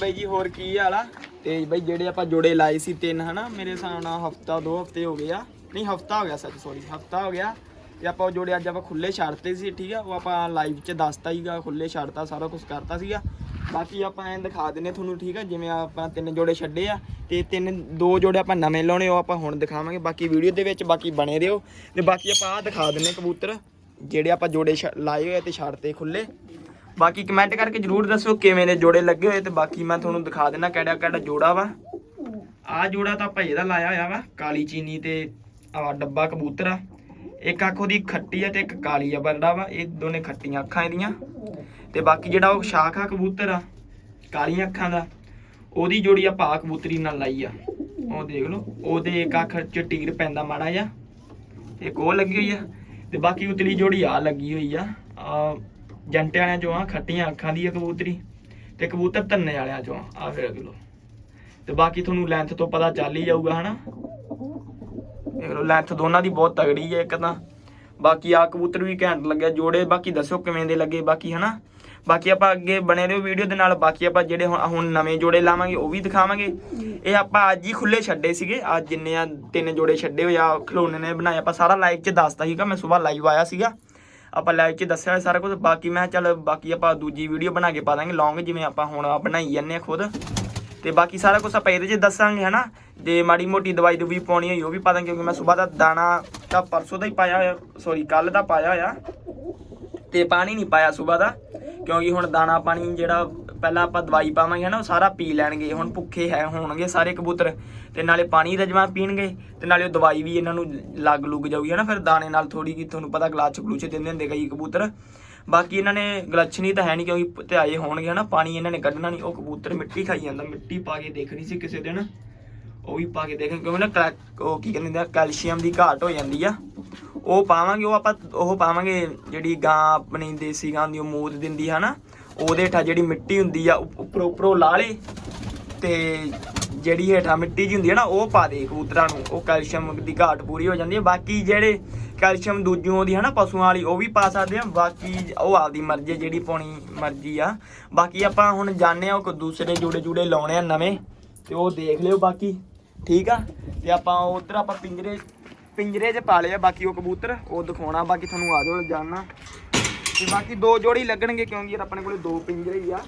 ਬਾਈ ਜੀ, ਹੋਰ ਕੀ ਹਾਲ ਆ? ਤੇ ਬਾਈ ਜਿਹੜੇ ਆਪਾਂ ਜੋੜੇ ਲਾਏ ਸੀ ਤਿੰਨ, ਹਨਾ? ਮੇਰੇ ਹਿਸਾਬ ਨਾਲ ਹਫਤਾ, ਦੋ ਹਫ਼ਤੇ ਹੋ ਗਏ ਆ। ਨਹੀਂ, ਹਫਤਾ ਹੋ ਗਿਆ ਸੱਚ ਸੌਰੀ ਹਫਤਾ ਹੋ ਗਿਆ। ਤੇ ਆਪਾਂ ਉਹ ਜੋੜੇ ਅੱਜ ਆਪਾਂ ਖੁੱਲੇ ਛੱਡਤੇ ਸੀ, ਠੀਕ ਆ? ਉਹ ਆਪਾਂ ਲਾਈਵ 'ਚ ਦੱਸਤਾ ਹੀਗਾ ਖੁੱਲੇ ਛੱਡਤਾ, ਸਾਰਾ ਕੁਝ ਕਰਤਾ ਸੀਗਾ। ਬਾਕੀ ਆਪਾਂ ਐਂ ਦਿਖਾ ਦਿੰਨੇ ਤੁਹਾਨੂੰ, ਠੀਕ ਆ? ਜਿਵੇਂ ਆਪਾਂ ਤਿੰਨ ਜੋੜੇ ਛੱਡੇ ਆ, ਤੇ ਤਿੰਨ, ਦੋ ਜੋੜੇ ਆਪਾਂ ਨਵੇਂ ਲਾਉਣੇ, ਉਹ ਆਪਾਂ ਹੁਣ ਦਿਖਾਵਾਂਗੇ। ਬਾਕੀ ਵੀਡੀਓ ਦੇ ਵਿੱਚ ਬਾਕੀ ਬਣੇ ਰਹੋ। ਤੇ ਬਾਕੀ ਆਪਾਂ ਆ ਦਿਖਾ ਦਿੰਨੇ ਕਬੂਤਰ, ਜਿਹੜੇ ਆਪਾਂ ਜੋੜੇ ਛ- ਲਾਏ ਹੋਏ ਆ ਤੇ ਛੱਡਤੇ ਖੁੱਲੇ ਬਾਕੀ ਕਮੈਂਟ ਕਰਕੇ ਜਰੂਰ ਦੱਸਿਓ ਕਿਵੇਂ ਦੇ ਜੋੜੇ ਲੱਗੇ ਹੋਏ ਤੇ ਬਾਕੀ ਮੈਂ ਤੁਹਾਨੂੰ ਦਿਖਾ ਦੇਣਾ ਕਿਹੜਾ ਕਿਹੜਾ ਜੋੜਾ ਵਾ। ਆ ਜੋੜਾ ਤਾਂ ਭਾਈ ਦਾ ਲਾਇਆ ਹੋਇਆ ਵਾ, ਕਾਲੀ ਚੀਨੀ ਤੇ ਆ ਡੱਬਾ ਕਬੂਤਰ ਆ। ਇੱਕ ਅੱਖ ਉਹਦੀ ਖੱਟੀ ਆ ਤੇ ਇੱਕ ਕਾਲੀ ਆ ਬੰਦਾ ਵਾ, ਇਹ ਦੋਨੇ ਖੱਟੀਆਂ ਅੱਖਾਂ ਇਹਦੀਆਂ। ਤੇ ਬਾਕੀ ਜਿਹੜਾ ਉਹ ਸ਼ਾਖਾ ਕਬੂਤਰ ਆ, ਕਾਲੀਆਂ ਅੱਖਾਂ ਦਾ, ਉਹਦੀ ਜੋੜੀ ਆ ਭਾ ਕਬੂਤਰੀ ਨਾਲ ਲਾਈ ਆ। ਉਹ ਦੇਖ ਲਓ, ਉਹਦੇ ਇੱਕ ਅੱਖ ਚ ਟੀਰ ਪੈਂਦਾ ਮਾੜਾ ਜਿਹਾ, ਇੱਕ ਉਹ ਲੱਗੀ ਹੋਈ ਆ। ਤੇ ਬਾਕੀ ਉਤਲੀ ਜੋੜੀ ਆ ਲੱਗੀ ਹੋਈ ਆ ਆ ਜੰਟੇ ਵਾਲਿਆਂ ਚੋਂ ਆ, ਖੱਟੀਆਂ ਅੱਖਾਂ ਦੀ ਆ ਕਬੂਤਰੀ ਤੇ ਕਬੂਤਰ ਧੰਨੇ ਵਾਲਿਆਂ ਚੋਂ ਆ ਫਿਰ ਅਗਲੋ। ਤੇ ਬਾਕੀ ਤੁਹਾਨੂੰ ਲੈਂਥ ਤੋਂ ਪਤਾ ਚੱਲ ਹੀ ਜਾਊਗਾ, ਹਨਾ? ਦੇਖ ਲਓ ਲੈਂਥ ਦੋਨਾਂ ਦੀ ਬਹੁਤ ਤਗੜੀ ਹੈ ਇੱਕ ਤਾਂ। ਬਾਕੀ ਆ ਕਬੂਤਰ ਵੀ ਘੈਂਟ ਲੱਗਿਆ, ਜੋੜੇ ਬਾਕੀ ਦੱਸੋ ਕਿਵੇਂ ਦੇ ਲੱਗੇ ਬਾਕੀ, ਹਨਾ? ਬਾਕੀ ਆਪਾਂ ਅੱਗੇ ਬਣੇ ਰਹੋ ਵੀਡੀਓ ਦੇ ਨਾਲ, ਬਾਕੀ ਆਪਾਂ ਜਿਹੜੇ ਹੁਣ ਨਵੇਂ ਜੋੜੇ ਲਾਵਾਂਗੇ, ਉਹ ਵੀ ਦਿਖਾਵਾਂਗੇ। ਇਹ ਆਪਾਂ ਅੱਜ ਹੀ ਖੁੱਲੇ ਛੱਡੇ ਸੀਗੇ, ਅੱਜ ਜਿੰਨੇ ਆ ਤਿੰਨ ਜੋੜੇ ਛੱਡੇ ਹੋਏ ਆ, ਖਿਡੌਣੇ ਨੇ ਬਣਾਏ, ਆਪਾਂ ਸਾਰਾ ਲਾਈਵ 'ਚ ਦੱਸਤਾ ਸੀਗਾ, ਮੈਂ ਸਵੇਰ ਲਾਈਵ ਆਇਆ ਸੀਗਾ। ਆਪਾਂ ਲਾਈਵ 'ਚ ਦੱਸਿਆ ਹੋਇਆ ਸਾਰਾ ਕੁਝ। ਬਾਕੀ ਮੈਂ ਕਿਹਾ ਚੱਲ ਬਾਕੀ ਆਪਾਂ ਦੂਜੀ ਵੀਡੀਓ ਬਣਾ ਕੇ ਪਾ ਦਾਂਗੇ। ਲੌਂਗ ਜਿਵੇਂ ਆਪਾਂ ਹੁਣ ਬਣਾਈ ਜਾਂਦੇ ਆ ਖੁਦ। ਤੇ ਬਾਕੀ ਸਾਰਾ ਕੁਝ ਆਪਾਂ ਇਹਦੇ 'ਚ ਦੱਸਾਂਗੇ, ਹਨਾ? ਜੇ ਮਾੜੀ ਮੋਟੀ ਦਵਾਈ ਦੂਵੀ ਪਾਉਣੀ ਹੋਈ ਉਹ ਵੀ ਪਾ ਦਾਂਗੇ, ਕਿਉਂਕਿ ਮੈਂ ਸਵੇਰ ਦਾ ਦਾਣਾ ਤਾਂ ਪਰਸੋਂ ਦਾ ਹੀ ਪਾਇਆ ਹੋਇਆ ਸੌਰੀ ਕੱਲ ਦਾ ਪਾਇਆ ਹੋਇਆ। ਤੇ ਪਾਣੀ ਨਹੀਂ ਪਾਇਆ ਸਵੇਰ ਦਾ। ਕਿਉਂਕਿ ਹੁਣ ਦਾਣਾ ਪਾਣੀ ਜਿਹੜਾ ਪਹਿਲਾਂ ਆਪਾਂ ਦਵਾਈ ਪਾਵਾਂਗੇ ਨਾ ਉਹ ਸਾਰਾ ਪੀ ਲੈਣਗੇ। ਹੁਣ ਭੁੱਖੇ ਹੈ, ਹੋਣਗੇ ਸਾਰੇ ਕਬੂਤਰ। ਤੇ ਨਾਲੇ ਪਾਣੀ ਦਾ ਜਮਾ ਪੀਣਗੇ, ਤੇ ਨਾਲੇ ਉਹ ਦਵਾਈ ਵੀ ਇਹਨਾਂ ਨੂੰ ਲੱਗ ਲੁੱਗ ਜਾਊਗੀ ਹਨਾ, ਫਿਰ ਦਾਣੇ ਨਾਲ ਥੋੜੀ ਕੀ ਤੁਹਾਨੂੰ ਪਤਾ ਗਲਾਚ ਗਲੂਚ ਦਿੰਦੇ ਹੁੰਦੇ ਕਈ ਕਬੂਤਰ। ਬਾਕੀ ਇਹਨਾਂ ਨੇ ਗਲਛਣੀ ਤਾਂ ਹੈ ਨਹੀਂ ਕਿਉਂਕਿ ਧਿਆਏ ਹੋਣਗੇ ਹਨਾ, ਪਾਣੀ ਇਹਨਾਂ ਨੇ ਕੱਢਣਾ ਨਹੀਂ, ਉਹ ਕਬੂਤਰ ਮਿੱਟੀ ਖਾਈ ਜਾਂਦਾ, ਮਿੱਟੀ ਪਾ ਕੇ ਦੇਖਣੀ ਸੀ ਕਿਸੇ ਦਿਨ। ਉਹ ਵੀ ਪਾ ਕੇ ਦੇਖਾਂ ਕਿਉਂਕਿ ਨਾ ਕੈਲ- ਉਹ ਕੀ ਕਹਿੰਦੇ ਆ ਕੈਲਸ਼ੀਅਮ ਦੀ ਘਾਟ ਹੋ ਜਾਂਦੀ ਆ। ਉਹ ਪਾਵਾਂਗੇ ਉਹ ਆਪਾਂ ਉਹ ਪਾਵਾਂਗੇ ਜਿਹੜੀ ਗਾਂ ਆਪਣੀ ਦੇਸੀ ਗਾਂ ਦੀ ਉਹ ਮੂਤ ਦਿੰਦੀ ਹੈ ਨਾ ਉਹਦੇ ਹੇਠਾਂ ਜਿਹੜੀ ਮਿੱਟੀ ਹੁੰਦੀ ਆ ਉੱਪ- ਉੱਪਰੋਂ ਉੱਪਰੋਂ ਲਾ ਲੇ ਤੇ ਜਿਹੜੀ ਹੇਠਾਂ ਮਿੱਟੀ ਜੀ ਹੁੰਦੀ ਹੈ ਨਾ ਉਹ ਪਾ ਦੇ ਕਬੂਤਰਾਂ ਨੂੰ। ਉਹ ਕੈਲਸ਼ੀਅਮ ਦੀ ਘਾਟ ਪੂਰੀ ਹੋ ਜਾਂਦੀ ਹੈ ਬਾਕੀ ਜਿਹੜੇ ਕੈਲਸ਼ੀਅਮ ਦੂਜਿਆਂ ਦੀ ਹੈ ਨਾ ਪਸ਼ੂਆਂ ਵਾਲੀ ਉਹ ਵੀ ਪਾ ਸਕਦੇ ਆ। ਬਾਕੀ ਉਹ ਆਪਦੀ ਮਰਜ਼ੀ ਹੈ, ਜਿਹੜੀ ਪਾਉਣੀ ਮਰਜ਼ੀ ਆ। ਬਾਕੀ ਆਪਾਂ ਹੁਣ ਜਾਣਦੇ ਆ ਉਹ ਕੋਈ ਦੂਸਰੇ ਜੂੜੇ ਜੂੜੇ ਲਾਉਣੇ ਆ ਨਵੇਂ ਤੇ ਉਹ ਦੇਖ ਲਿਓ ਬਾਕੀ। ਠੀਕ ਆ? ਤੇ ਆਪਾਂ ਉਧਰ ਆਪਾਂ ਪਿੰਜਰੇ ਪਿੰਜਰੇ 'ਚ ਪਾ ਲਿਆ ਬਾਕੀ ਉਹ ਕਬੂਤਰ ਉਹ ਦਿਖਾਉਣਾ ਬਾਕੀ ਤੁਹਾਨੂੰ ਆ ਜਾਓ ਜਾਣਨਾ। ਤੇ ਬਾਕੀ ਦੋ ਜੋੜੀ ਲੱਗਣਗੇ ਕਿਉਂਕਿ ਯਾਰ ਆਪਣੇ ਕੋਲੇ ਦੋ ਪਿੰਜਰੇ ਹੀ ਆ।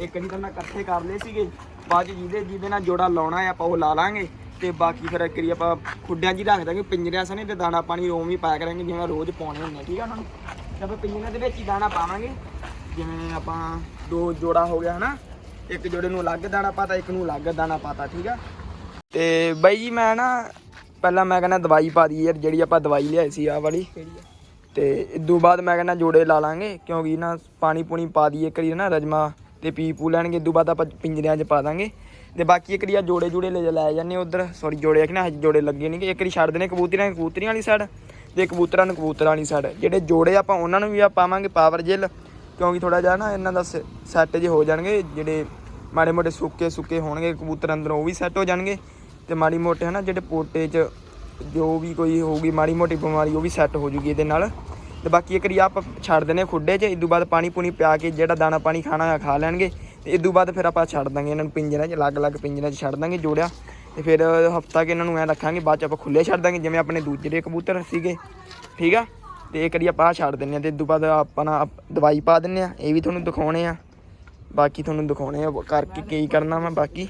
ਇੱਕ ਨਹੀਂ ਤਾਂ ਮੈਂ ਇਕੱਠੇ ਕਰ ਲਏ ਸੀਗੇ। ਬਾਅਦ 'ਚ ਜਿਹਦੇ ਜਿਹਦੇ ਨਾਲ ਜੋੜਾ ਲਾਉਣਾ ਹੈ ਆਪਾਂ ਉਹ ਲਾ ਲਾਂਗੇ। ਤੇ ਬਾਕੀ ਫਿਰ ਇੱਕ ਵਾਰੀ ਆਪਾਂ ਖੁੱਡਿਆਂ 'ਚ ਹੀ ਰੱਖ ਦਾਂਗੇ ਪਿੰਜਰਿਆਂ ਸਣੇ ਤੇ ਦਾਣਾ ਪਾਣੀ ਰੋਮ ਵੀ ਪਾਇਆ ਕਰਾਂਗੇ ਜਿਵੇਂ ਰੋਜ਼ ਪਾਉਣੇ ਹੁੰਦੇ ਆ, ਠੀਕ ਆ ਉਹਨਾਂ ਨੂੰ? ਤੇ ਆਪਾਂ ਪਿੰਜਰਿਆਂ ਦੇ ਵਿੱਚ ਹੀ ਦਾਣਾ ਪਾਵਾਂਗੇ। ਜਿਵੇਂ ਆਪਾਂ ਦੋ ਜੋੜਾ ਹੋ ਗਿਆ ਹਨਾ? ਇੱਕ ਜੋੜੇ ਨੂੰ ਅਲੱਗ ਦਾਣਾ ਪਾਤਾ ਇੱਕ ਨੂੰ ਅਲੱਗ ਦਾਣਾ ਪਾਤਾ ਠੀਕ ਆ? ਤੇ ਬਾਈ ਜੀ ਮੈਂ ਨਾ ਪਹਿਲਾਂ ਮੈਂ ਕਹਿੰਦਾ ਦਵਾਈ ਪਾ ਦਈਏ ਯਾਰ ਜਿਹੜੀ ਆਪਾਂ ਦਵਾਈ ਲਿਆਈ ਸੀ ਆਹ ਵਾਲੀ। ਤੇ ਇਦੋਂ ਬਾਅਦ ਮੈਂ ਕਹਿੰਦਾ ਜੋੜੇ ਲਾ ਲਾਂਗੇ ਕਿਉਂਕਿ ਨਾ ਪਾਣੀ ਪੂਣੀ ਪਾ ਦਈਏ ਕਰੀ ਨਾ ਰਜਮਾ ਤੇ ਪੀ ਪੂ ਲੈਣਗੇ ਇਦੋਂ ਬਾਅਦ ਆਪਾਂ ਪਿੰਜਰਿਆਂ 'ਚ ਪਾ ਦਾਂਗੇ। ਤੇ ਬਾਕੀ ਇੱਕ ਰੀ ਆ ਜੋੜੇ ਜੂੜੇ ਲੈ ਲੈ ਜਾਂਦੇ ਉਧਰ ਸੌਰੀ ਜੋੜੇ ਆ ਕਿ ਨਾ ਹਜੇ ਜੋੜੇ ਲੱਗੇ ਨਹੀਂਗੇ ਇੱਕ ਰੀ ਛੱਡ ਦੇਣੇ ਕਬੂਤਰੀਆਂ ਨੂੰ ਕਬੂਤਰੀਆਂ ਵਾਲੀ ਸਾਈਡ ਤੇ ਕਬੂਤਰਾਂ ਨੂੰ ਕਬੂਤਰਾਂ ਵਾਲੀ ਸਾਈਡ ਜਿਹੜੇ ਜੋੜੇ ਆਪਾਂ ਉਹਨਾਂ ਨੂੰ ਵੀ ਆ ਪਾਵਾਂਗੇ ਪਾਵਰ ਜੈਲ ਕਿਉਂਕਿ ਥੋੜਾ ਜਿਹਾ ਨਾ ਇਹਨਾਂ ਦਾ ਸੈੱਟ ਜੇ ਹੋ ਜਾਣਗੇ ਜਿਹੜੇ ਮਾੜੇ ਮੋਟੇ ਸੁੱਕੇ ਸੁੱਕੇ ਹੋਣਗੇ ਕਬੂਤਰ ਅੰਦਰੋਂ ਉਹ ਵੀ ਸੈੱਟ ਹੋ ਜਾਣਗੇ। ਤੇ ਮਾੜੀ ਮੋਟੇ ਹਨਾ ਜਿਹੜੇ ਪੋਟੇ 'ਚ ਜੋ ਵੀ ਕੋਈ ਹੋਊਗੀ, ਮਾੜੀ ਮੋਟੀ ਬਿਮਾਰੀ, ਉਹ ਵੀ ਸੈੱਟ ਹੋ ਜੂਗੀ ਇਹਦੇ ਨਾਲ। ਤੇ ਬਾਕੀ ਇੱਕ ਵਾਰੀ ਆਪਾਂ ਛੱਡ ਦਿੰਦੇ ਹਾਂ ਖੁੱਡੇ 'ਚ ਇਦੋਂ ਬਾਅਦ ਪਾਣੀ ਪੂਣੀ ਪਿਆ ਕੇ ਜਿਹੜਾ ਦਾਣਾ ਪਾਣੀ ਖਾਣਾ ਆ ਖਾ ਲੈਣਗੇ। ਤੇ ਇਦੋਂ ਬਾਅਦ ਫਿਰ ਆਪਾਂ ਛੱਡ ਦਾਂਗੇ ਇਹਨਾਂ ਨੂੰ ਪਿੰਜਰਿਆਂ 'ਚ, ਅਲੱਗ-ਅਲੱਗ ਪਿੰਜਰਿਆਂ 'ਚ ਛੱਡ ਦਾਂਗੇ ਜੋੜਿਆ। ਤੇ ਫਿਰ ਹਫਤਾ ਕਿ ਇਹਨਾਂ ਨੂੰ ਐ ਰੱਖਾਂਗੇ, ਬਾਅਦ 'ਚ ਆਪਾਂ ਖੁੱਲੇ ਛੱਡ ਦਾਂਗੇ, ਜਿਵੇਂ ਆਪਣੇ ਦੂਜੇ ਕਬੂਤਰ ਸੀਗੇ। ਠੀਕ ਆ? ਤੇ ਇੱਕ ਵਾਰੀ ਆਪਾਂ ਆਹ ਛੱਡ ਦਿੰਦੇ ਆ ਤੇ ਇਦੋਂ ਬਾਅਦ ਆਪਾਂ ਨਾ ਦਵਾਈ ਪਾ ਦਿੰਦੇ ਆ ਇਹ ਵੀ ਤੁਹਾਨੂੰ ਦਿਖਾਉਣੇ ਆ। ਬਾਕੀ ਤੁਹਾਨੂੰ ਦਿਖਾਉਣੇ ਆ ਕਰਕੇ ਕੀ ਕਰਨਾ ਮੈਂ ਬਾਕੀ।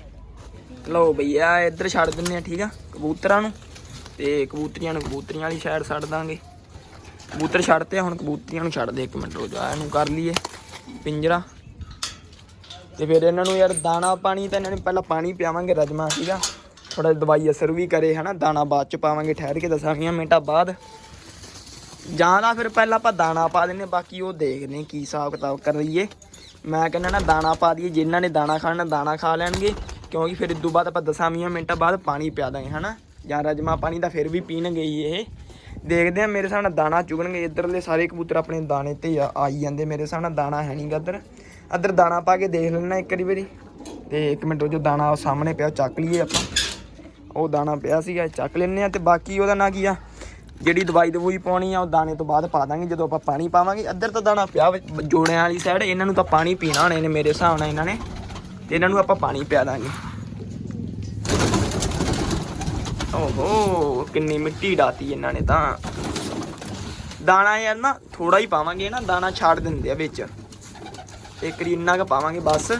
ਲਓ ਭਈਆ ਇੱਧਰ ਛੱਡ ਦਿੰਨੇ ਆ ਠੀਕ ਆ? ਕਬੂਤਰਾਂ ਨੂੰ। ਤੇ ਕਬੂਤਰੀਆਂ ਨੂੰ ਕਬੂਤਰੀਆਂ ਵਾਲੀ ਸਾਈਡ ਛੱਡ ਦਾਂਗੇ। ਕਬੂਤਰ ਛੱਡਤੇ ਆ, ਹੁਣ ਕਬੂਤਰੀਆਂ ਨੂੰ ਛੱਡ ਦੇ ਇੱਕ ਮਿੰਟ ਰੋ ਜਾ ਇਹਨੂੰ ਕਰ ਲਈਏ ਪਿੰਜਰਾ। ਤੇ ਫਿਰ ਇਹਨਾਂ ਨੂੰ ਯਾਰ ਦਾਣਾ ਪਾਣੀ ਤਾਂ ਇਹਨਾਂ ਨੂੰ ਪਹਿਲਾਂ ਪਾਣੀ ਪਿਆਵਾਂਗੇ ਰਜਮਾ ਸੀਗਾ ਥੋੜਾ ਦਵਾਈ ਅਸਰ ਵੀ ਕਰੇ ਹਨਾ? ਦਾਣਾ ਬਾਅਦ ਚ ਪਾਵਾਂਗੇ ਠਹਿਰ ਕੇ ਦਸਾਂ ਵੀਹਾਂ ਮਿੰਟਾਂ ਬਾਅਦ। ਜਾਂ ਤਾਂ ਫਿਰ ਪਹਿਲਾਂ ਆਪਾਂ ਦਾਣਾ ਪਾ ਦਿੰਨੇ ਬਾਕੀ ਉਹ ਦੇਖਦੇ ਕੀ ਹਿਸਾਬ ਕਿਤਾਬ ਕਰ ਲਈਏ। ਮੈਂ ਕਹਿੰਦਾ ਨਾ ਦਾਣਾ ਪਾ ਦਈਏ ਜਿਨ੍ਹਾਂ ਨੇ ਦਾਣਾ ਖਾਣਾ ਦਾਣਾ ਖਾ ਲੈਣਗੇ। ਕਿਉਂਕਿ ਫਿਰ ਇਦੋਂ ਬਾਅਦ ਆਪਾਂ ਦਸਾਂ ਵੀਹਾਂ ਮਿੰਟਾਂ ਬਾਅਦ ਪਾਣੀ ਪਿਆ ਦਾਂਗੇ, ਹਨਾ? ਜਾਂ ਰਜਮਾ ਪਾਣੀ ਤਾਂ ਫਿਰ ਵੀ ਪੀਣਗੇ ਹੀ ਇਹ। ਦੇਖਦੇ ਆ ਮੇਰੇ ਹਿਸਾਬ ਨਾਲ ਦਾਣਾ ਚੁਗਣਗੇ। ਇੱਧਰਲੇ ਸਾਰੇ ਕਬੂਤਰ ਆਪਣੇ ਦਾਣੇ ਤੇ ਆਈ ਜਾਂਦੇ। ਮੇਰੇ ਹਿਸਾਬ ਨਾਲ ਦਾਣਾ ਹੈ ਨਹੀਂਗਾ ਇੱਧਰ। ਇੱਧਰ ਦਾਣਾ ਪਾ ਕੇ ਦੇਖ ਲੈਣਾ ਇੱਕ ਵਾਰੀ ਵਾਰੀ। ਤੇ ਇੱਕ ਮਿੰਟ ਉਹ ਜੋ ਦਾਣਾ ਉਹ ਸਾਹਮਣੇ ਪਿਆ ਉਹ ਚੱਕ ਲਈਏ ਆਪਾਂ। ਉਹ ਦਾਣਾ ਪਿਆ ਸੀਗਾ ਚੱਕ ਲੈਨੇ ਆ ਤੇ ਬਾਕੀ ਉਹਦਾ ਨਾਂ ਕੀ ਆ? ਜਿਹੜੀ ਦਵਾਈ ਦਵੂਈ ਪਾਉਣੀ ਆ, ਉਹ ਦਾਣੇ ਤੋਂ ਬਾਅਦ ਪਾ ਦਾਂਗੇ। ਜਦੋਂ ਆਪਾਂ ਪਾਣੀ ਪਾਵਾਂਗੇ ਅੱਧਰ ਤਾਂ ਦਾਣਾ ਪਿਆ ਵਾ, ਜੋੜਿਆਂ ਵਾਲੀ ਸਾਈਡ ਇਹਨਾਂ ਨੂੰ ਤਾਂ ਪਾਣੀ ਪੀਣਾ ਹੋਣਾ ਇਹਨੇ, ਮੇਰੇ ਹਿਸਾਬ ਨਾਲ ਇਹਨਾਂ ਨੇ। ਤੇ ਇਹਨਾਂ ਨੂੰ ਆਪਾਂ ਪਾਣੀ ਪਿਆ ਦਾਂਗੇ। ਓਹੋ, ਕਿੰਨੀ ਮਿੱਟੀ ਡਾਤੀ ਇਹਨਾਂ ਨੇ ਤਾਂ। ਦਾਣਾ ਯਾਰ ਨਾ ਥੋੜਾ ਹੀ ਪਾਵਾਂਗੇ ਨਾ, ਦਾਣਾ ਛੱਡ ਦਿੰਦੇ ਆ ਵਿੱਚ। ਇੱਕ ਰੀ ਇੰਨਾ ਕੁ ਪਾਵਾਂਗੇ ਬਸ।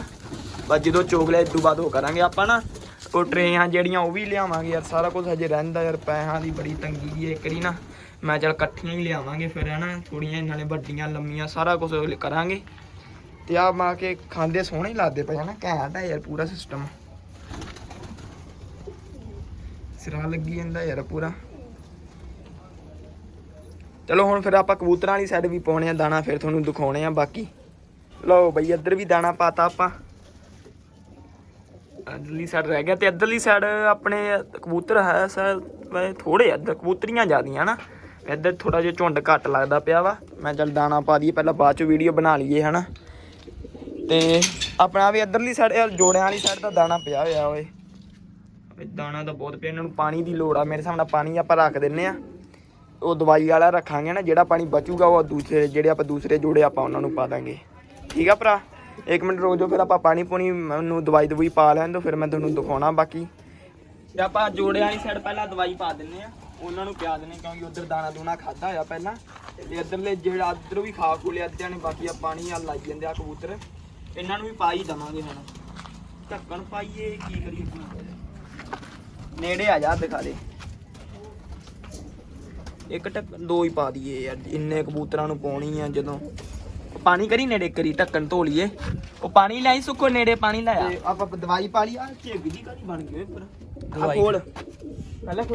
ਬਸ ਜਦੋਂ ਚੋਗਲੇ ਇਦੋਂ ਬਾਅਦ ਉਹ ਕਰਾਂਗੇ ਆਪਾਂ ਨਾ। ਉਹ ਟਰੇਆਂ ਜਿਹੜੀਆਂ ਉਹ ਵੀ ਲਿਆਵਾਂਗੇ ਯਾਰ, ਸਾਰਾ ਕੁਝ ਹਜੇ ਰਹਿੰਦਾ ਯਾਰ, ਪੈਸਿਆਂ ਦੀ ਬੜੀ ਤੰਗੀ ਜੀ ਇੱਕ ਰੀ ਨਾ। ਮੈਂ ਚੱਲ ਇਕੱਠੀਆਂ ਹੀ ਲਿਆਵਾਂਗੇ ਫਿਰ ਹੈ ਨਾ ਥੋੜੀਆਂ ਨਾਲੇ ਵੱਡੀਆਂ, ਲੰਮੀਆਂ, ਸਾਰਾ ਕੁਝ ਕਰਾਂਗੇ। ਤੇ ਆ ਮਾ ਕੇ ਖਾਂਦੇ ਸੋਹਣੇ ਹੀ ਲੱਗਦੇ ਪਏ ਹਨਾ ਘੈਂਟ ਹੈ ਯਾਰ ਪੂਰਾ ਸਿਸਟਮ ਸਿਰਾ ਲੱਗੀ ਜਾਂਦਾ ਯਾਰ ਪੂਰਾ। ਚਲੋ ਹੁਣ ਫਿਰ ਆਪਾਂ ਕਬੂਤਰਾਂ ਵਾਲੀ ਸਾਈਡ ਵੀ ਪਾਉਣੇ ਆ, ਦਾਣਾ ਫਿਰ ਤੁਹਾਨੂੰ ਦਿਖਾਉਣੇ ਆ ਬਾਕੀ। ਲਓ ਬਈ, ਇੱਧਰ ਵੀ ਦਾਣਾ ਪਾਤਾ ਆਪਾਂ। ਇੱਧਰਲੀ ਸਾਈਡ ਰਹਿ ਗਿਆ ਤੇ ਇੱਧਰਲੀ ਸਾਈਡ ਆਪਣੇ ਕਬੂਤਰ ਹੈ ਸਰ ਵੈਸੇ ਥੋੜੇ ਇੱਧਰ ਕਬੂਤਰੀਆਂ ਜ਼ਿਆਦੀਆਂ ਨਾ। ਇੱਧਰ ਥੋੜਾ ਜਿਹਾ ਝੁੰਡ ਘੱਟ ਲੱਗਦਾ ਪਿਆ ਵਾ। ਮੈਂ ਚੱਲ ਦਾਣਾ ਪਾ ਦਈਏ, ਪਹਿਲਾਂ ਬਾਅਦ ਚ ਵੀਡੀਓ ਬਣਾ ਲਈਏ, ਹਨਾ? ਤੇ ਆਪਣਾ ਵੀ ਇੱਧਰਲੀ ਸਾਈਡ ਜੋੜਿਆਂ ਵਾਲੀ ਸਾਈਡ ਦਾ ਦਾਣਾ ਪਿਆ ਹੋਇਆ ਓਏ। ਦਾਣਾ ਤਾਂ ਬਹੁਤ ਪਿਆ, ਇਹਨਾਂ ਨੂੰ ਪਾਣੀ ਦੀ ਲੋੜ ਆ। ਮੇਰੇ ਹਿਸਾਬ ਨਾਲ ਪਾਣੀ ਆਪਾਂ ਰੱਖ ਦਿੰਨੇ ਆ। ਉਹ ਦਵਾਈ ਵਾਲਾ ਰੱਖਾਂਗੇ ਨਾ, ਜਿਹੜਾ ਪਾਣੀ ਬਚੂਗਾ, ਉਹ ਦੂਸਰੇ, ਜਿਹੜੇ ਆਪਾਂ ਦੂਸਰੇ ਜੋੜੇ ਆਪਾਂ ਉਹਨਾਂ ਨੂੰ ਪਾ ਦਾਂਗੇ। ਠੀਕ ਆ ਭਰਾ? ਇੱਕ ਮਿੰਟ ਰੋਜੋ ਫਿਰ ਆਪਾਂ ਪਾਣੀ ਪੂਣੀ ਨੂੰ ਦਵਾਈ ਦਵਾਈ ਪਾ ਲੈਣ ਦੋ ਫਿਰ ਮੈਂ ਤੁਹਾਨੂੰ ਦਿਖਾਉਣਾ ਬਾਕੀ। ਤੇ ਆਪਾਂ ਜੋੜਿਆਂ ਵਾਲੀ ਸਾਈਡ ਪਹਿਲਾਂ ਦਵਾਈ ਪਾ ਦਿੰਨੇ ਆ। ਉਹਨਾਂ ਨੂੰ ਪਿਆ ਦਿੰਨੇ ਕਿਉਂਕਿ ਉਧਰ ਦਾਣਾ ਦੂਣਾ ਖਾਦਾ ਹੋਇਆ ਪਹਿਲਾਂ। ਤੇ ਇੱਧਰਲੇ ਜਿਹੜਾ, ਇੱਧਰ ਵੀ ਖਾ ਖੂ ਲਿਆ ਅੱਧਿਆਂ ਨੇ ਬਾਕੀ ਆ, ਪਾਣੀ ਆ, ਲਾਈ ਜਾਂਦੇ ਆ ਕਬੂਤਰ। ਇਹਨਾਂ ਨੂੰ ਵੀ ਪਾ ਹੀ ਦਵਾਂਗੇ ਹੁਣ। ਢੱਕਣ ਪਾਈਏ ਕੀ ਕਰੀਏ ਨੇੜੇ ਆ ਜਾ ਦਿਖਾ ਦੇ। ਇੱਕ ਟੱਕ ਦੋ ਹੀ ਪਾ ਦਈਏ ਯਾਰ ਇੰਨੇ ਕਬੂਤਰਾਂ ਨੂੰ ਪਾਉਣੀ ਆ ਜਦੋਂ। ਪਾਣੀ ਕਰੀ ਨੇੜੇ ਕਰੀ ਢੱਕਣ ਧੋ ਲਈਏ। ਉਹ ਪਾਣੀ ਲਾਈ ਸੁੱਕੋ ਨੇੜੇ ਪਾਣੀ ਲਾਇਆ ਆਪਾਂ ਦਵਾਈ ਪਾ ਲਈ ਆ ਝੇਗ ਦੀ ਕਾਲੀ ਬਣ ਗਈ ਓਏ ਪਰ ਆ। ਖੋਲ।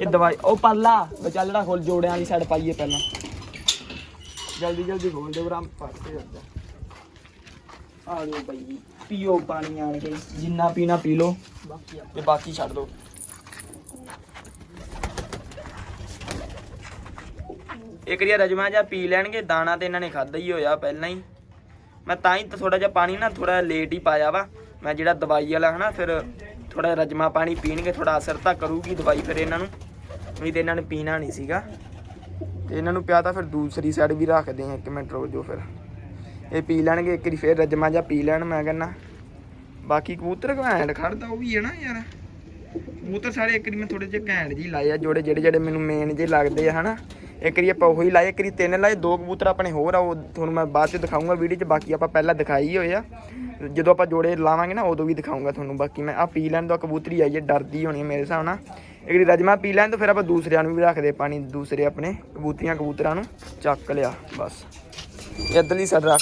ਇਹ ਦਵਾਈ ਉਹ ਪਾਲਾ ਜਿਹੜਾ ਖੋਲ ਜੋੜਿਆਂ ਵਾਲੀ ਸਾਈਡ ਪਾਈਏ ਪਹਿਲਾਂ। ਜਲਦੀ ਜਲਦੀ ਖੋਲ ਦੇ ਬਰਾਮ ਕੇ ਜਾਂਦਾ ਆ ਲੋ ਬਈ, ਪੀਓ ਪਾਣੀ ਆਣ ਕੇ, ਜਿੰਨਾ ਪੀਣਾ ਪੀ ਲੋ ਤੇ ਬਾਕੀ ਛੱਡ ਦਿਓ ਇੱਕ ਰਿਆ ਰਜਮਾ ਜਾਂ ਪੀ ਲੈਣਗੇ, ਦਾਣਾ ਤੇ ਇਹਨਾਂ ਨੇ ਖਾਦਾ ਹੀ ਹੋਇਆ ਪਹਿਲਾਂ ਹੀ। ਮੈਂ ਤਾਂ ਹੀ ਥੋੜਾ ਜਿਹਾ ਪਾਣੀ ਨਾ ਥੋੜਾ ਲੇਟ ਹੀ ਪਾਇਆ ਵਾ। ਮੈਂ ਜਿਹੜਾ ਦਵਾਈ ਵਾਲਾ ਹਨਾ, ਫਿਰ ਥੋੜਾ ਰਜਮਾ ਪਾਣੀ ਪੀਣਗੇ ਥੋੜਾ ਅਸਰ ਤਾਂ ਕਰੂਗੀ ਦਵਾਈ ਫਿਰ ਇਹਨਾਂ ਨੂੰ। ਨਹੀਂ ਤੇ ਇਹਨਾਂ ਨੇ ਪੀਣਾ ਨਹੀਂ ਸੀਗਾ। ਤੇ ਇਹਨਾਂ ਨੂੰ ਪਿਆ ਤਾਂ ਫਿਰ ਦੂਸਰੀ ਸਾਈਡ ਵੀ ਰੱਖਦੇ ਆ ਇੱਕ ਮਿੰਟ ਰੋਜ਼ੋ ਫਿਰ। ਇਹ ਪੀ ਲੈਣਗੇ, ਇੱਕ ਵਾਰੀ ਫਿਰ ਰਜਮਾ ਜਾਂ ਪੀ ਲੈਣ, ਮੈਂ ਕਹਿੰਦਾ। ਬਾਕੀ ਕਬੂਤਰ ਘੈਂਟ। ਖੜਦਾ ਉਹ ਵੀ ਹੈ ਨਾ ਯਾਰ। ਕਬੂਤਰ ਸਾਰੇ ਇੱਕ ਵਾਰੀ ਮੈਂ ਥੋੜੇ ਜਿਹੇ ਘੈਂਟ ਜੀ ਲਾਏ ਆ, ਜੋੜੇ ਜਿਹੜੇ ਜਿਹੜੇ ਮੈਨੂੰ ਮੇਨ ਜੇ ਲੱਗਦੇ ਆ, ਹਨਾ। ਇੱਕ ਵਾਰੀ ਆਪਾਂ ਉਹੀ ਲਾਏ, ਇੱਕ ਵਾਰੀ ਤਿੰਨ ਲਾਏ, ਦੋ ਕਬੂਤਰ ਆਪਣੇ ਹੋਰ ਆ, ਉਹ ਤੁਹਾਨੂੰ ਮੈਂ ਬਾਅਦ ਚ ਦਿਖਾਊਂਗਾ ਵੀਡੀਓ 'ਚ, ਬਾਕੀ ਆਪਾਂ ਪਹਿਲਾਂ ਦਿਖਾਈ ਹੀ ਹੋਏ ਆ। ਜਦੋਂ ਆਪਾਂ ਜੋੜੇ ਲਾਵਾਂਗੇ ਨਾ, ਉਦੋਂ ਵੀ ਦਿਖਾਊਂਗਾ ਤੁਹਾਨੂੰ, ਬਾਕੀ ਮੈਂ ਆ ਪੀ ਲੈਣ ਤੋਂ ਕਬੂਤਰੀ ਆਈ ਹੈ, ਡਰਦੀ ਹੋਣੀ ਹੈ ਮੇਰੇ ਹਿਸਾਬ ਨਾਲ। ਇੱਕ ਵਾਰੀ ਰਜਮਾ ਪੀ ਲੈਣ ਤੋਂ, ਫਿਰ ਆਪਾਂ ਦੂਸਰਿਆਂ ਨੂੰ ਵੀ ਰੱਖਦੇ ਪਾਣੀ, ਦੂਸਰੇ ਆਪਣੇ ਕਬੂਤਰੀਆਂ, ਕਬੂਤਰਾਂ ਨੂੰ ਚੱਕ ਲਿਆ, ਬਸ। ਇੱਧਰਲੀ ਸਾਈਡ ਰੱਖ।